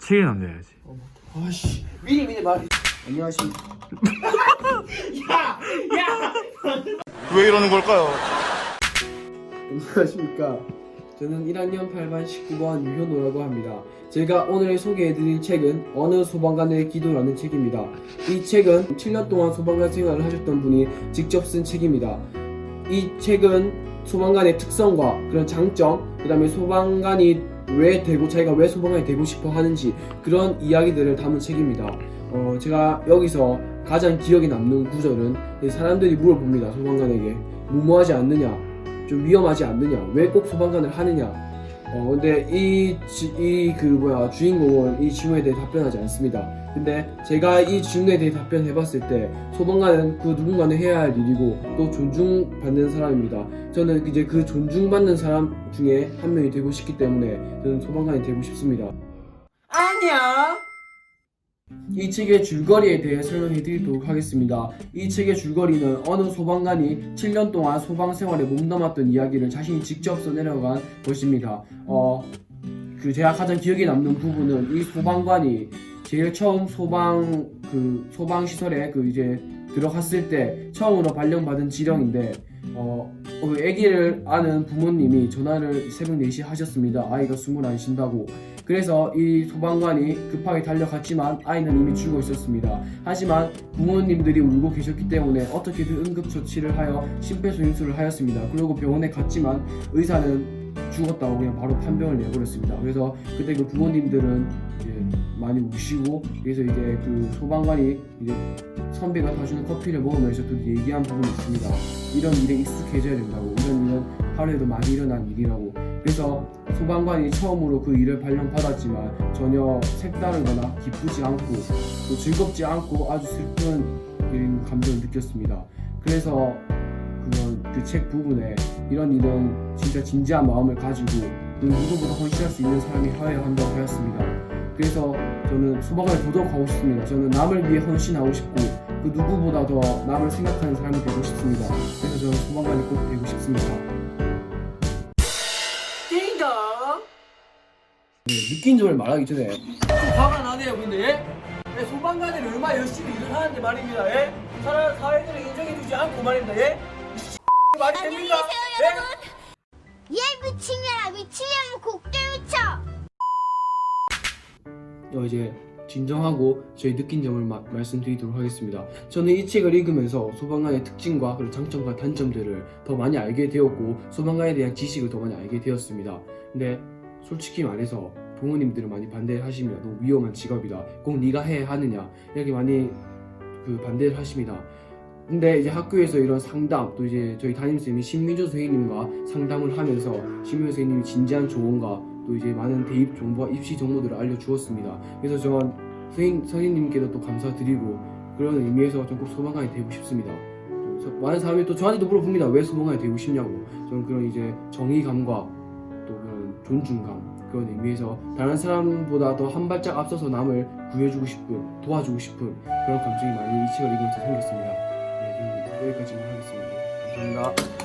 책이 남겨야지. 아씨 미리 미리 말. 안녕하십니까. 왜 이러는 걸까요? 안녕하십니까. 저는 1학년 8반 19번 유현호라고 합니다. 제가 오늘 소개해드릴 책은 어느 소방관의 기도라는 책입니다. 이 책은 7년 동안 소방관 생활을 하셨던 분이 직접 쓴 책입니다. 이 책은 소방관의 특성과 그런 장점, 그 다음에 소방관이 왜 되고 자기가 왜 소방관이 되고 싶어 하는지 그런 이야기들을 담은 책입니다. 어, 제가 여기서 가장 기억에 남는 구절은 사람들이 물어봅니다. 소방관에게 무모하지 않느냐, 좀 위험하지 않느냐, 왜 꼭 소방관을 하느냐. 어 근데 이이 그 뭐야 주인공은 이 질문에 대해 답변하지 않습니다. 근데 제가 이 질문에 대해 답변해봤을 때 소방관은 그 누군가는 해야 할 일이고 또 존중받는 사람입니다. 저는 이제 그 존중받는 사람 중에 한 명이 되고 싶기 때문에 저는 소방관이 되고 싶습니다. 아니야. 이 책의 줄거리에 대해 설명해 드리도록 하겠습니다. 이 책의 줄거리는 어느 소방관이 7년 동안 소방 생활에 몸담았던 이야기를 자신이 직접 써내려간 것입니다. 어, 그 제가 가장 기억에 남는 부분은 이 소방관이 제일 처음 소방 그 소방 시설에 그 이제 들어갔을 때 처음으로 발령받은 지령인데 어, 어, 아기를 아는 부모님이 전화를 새벽 4시에 하셨습니다. 아이가 숨을 안 쉰다고. 그래서 이 소방관이 급하게 달려갔지만 아이는 이미 죽어 있었습니다. 하지만 부모님들이 울고 계셨기 때문에 어떻게든 응급처치를 하여 심폐소생술을 하였습니다. 그리고 병원에 갔지만 의사는 죽었다고 그냥 바로 판명을 내버렸습니다. 그래서 그때 그 부모님들은 많이 우시고 그래서 이제 그 소방관이 이제 선배가 사주는 커피를 먹으면서 또 얘기한 부분이 있습니다. 이런 일에 익숙해져야 된다고 이런 일은 하루에도 많이 일어난 일이라고 그래서 소방관이 처음으로 그 일을 발령받았지만 전혀 색다르거나 기쁘지 않고 또 즐겁지 않고 아주 슬픈 감정을 느꼈습니다. 그래서 그런 그 책 부분에 이런 일은 진짜 진지한 마음을 가지고 그 누구보다 헌신할 수 있는 사람이 하여야 한다고 하였습니다. 그래서 저는 소방관을 더더욱 하고 싶습니다. 저는 남을 위해 헌신하고 싶고 그 누구보다 더 남을 생각하는 사람이 되고 싶습니다. 그래서 저는 소방관이 꼭 되고 싶습니다. 띵동! 네, 느낀 점을 말하기 전에 좀 화가 나네요, 근데 예? 예, 소방관들이 얼마나 열심히 일을 하는데 말입니다. 예? 사람 사회들을 인정해주지 않고 말입니다. 예? 이 말이 됩니까? 예? 얘 미친년아 미치려면 곡대 미쳐 어, 이제 진정하고 저희 느낀 점을 마- 말씀드리도록 하겠습니다. 저는 이 책을 읽으면서 소방관의 특징과 그리고 장점과 단점들을 더 많이 알게 되었고 소방관에 대한 지식을 더 많이 알게 되었습니다. 근데 솔직히 말해서 부모님들은 많이 반대를 하십니다. 너무 위험한 직업이다. 꼭 네가 해야 하느냐 이렇게 많이 그 반대를 하십니다. 근데 이제 학교에서 이런 상담 또 이제 저희 담임쌤이 신민조 선생님과 상담을 하면서 신민조 선생님이 진지한 조언과 또 이제 많은 대입 정보와 입시 정보들을 알려주었습니다. 그래서 저는 선생님, 선생님께도 또 감사드리고 그런 의미에서 좀꼭 소방관이 되고 싶습니다. 많은 사람이 또 저한테도 물어봅니다. 왜 소방관이 되고 싶냐고. 저는 그런 이제 정의감과 또 그런 존중감 그런 의미에서 다른 사람보다 더 한 발짝 앞서서 남을 구해주고 싶은 도와주고 싶은 그런 감정이 많이 이 책을 읽으면서 생겼습니다. 네, 여기까지만 하겠습니다. 감사합니다.